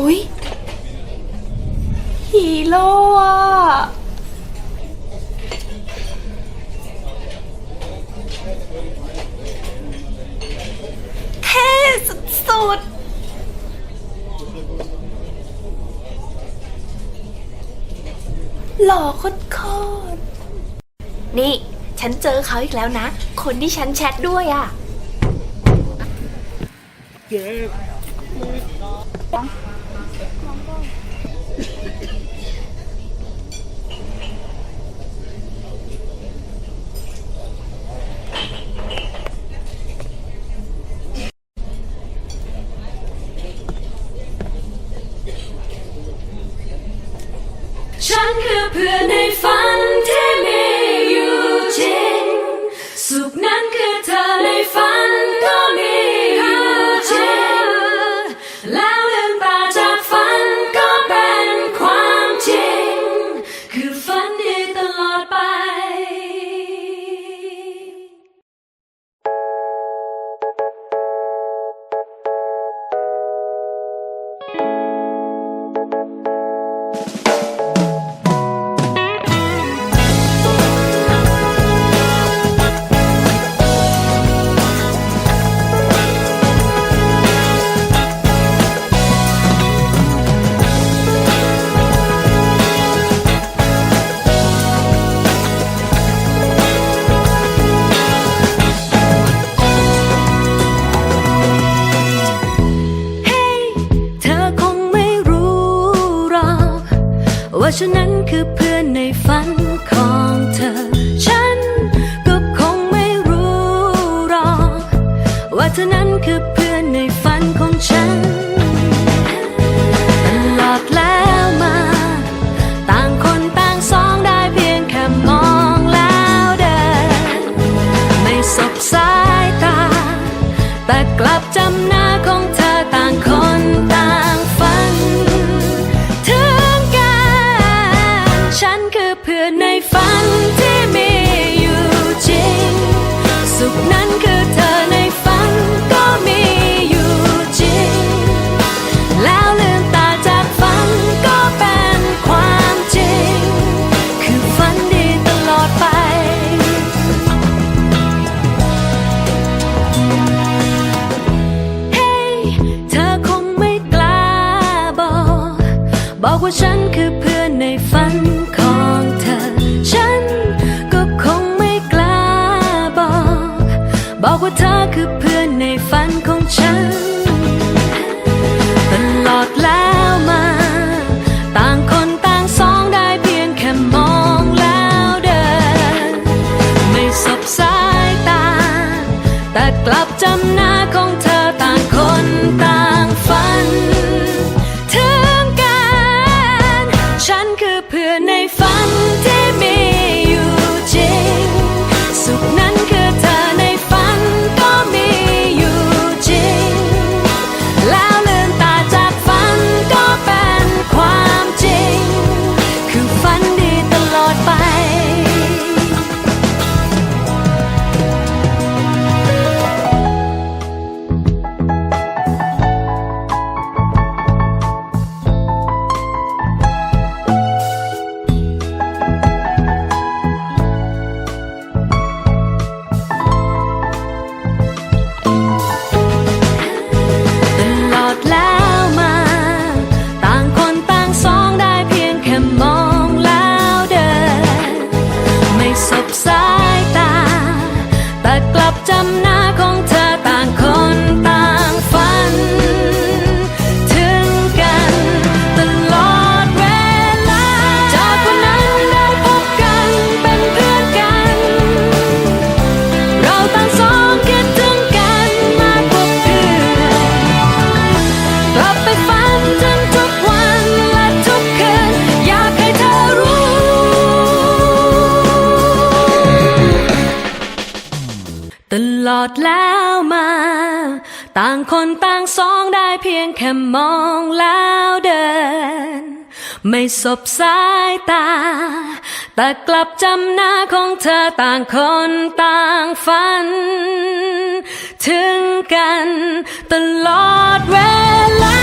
อุ๊ยฮีโร่อะเท่สุดๆหล่อโคตรๆนี่ ฉันเจอเขาอีกแล้วนะ คนที่ฉันแชทด้วยอะ ฉันคือเพื่อนในฝันที่มีอยู่จริง สุขนั้นคือเธ ว่าฉันนั้นคือเพื่อนในฝันของเธอ ฉันก็คงไม่รู้หรอก ว่าเธอนั้นคือ พื่อนในฝันที่มีอยู่จริง สุขนั้นคือเธอในฝันก็มีอยู่จริง แล้วลืมตาจากฝันก็เป็นความจริง คือฝันดีตลอดไป เฮ้ เธอคงไม่กล้าบอก บอกว่าฉันคือเพื่อน ว่าเธอคือเพื่อนในฝันของฉัน ตลอดแล้วมา ต่างคนต่างสองได้เพียงแค่มองแล้วเดิน ไม่สบสายตา แต่กลับจำหน้าของเธอต่างคนต่าง ตลอดแล้วมา ต่างคนต่างสองได้เพียงแค่มองแล้วเดิน ไม่สบสายตา แต่กลับจำหน้าของเธอต่างคนต่างฝัน ถึงกันตลอดเวลา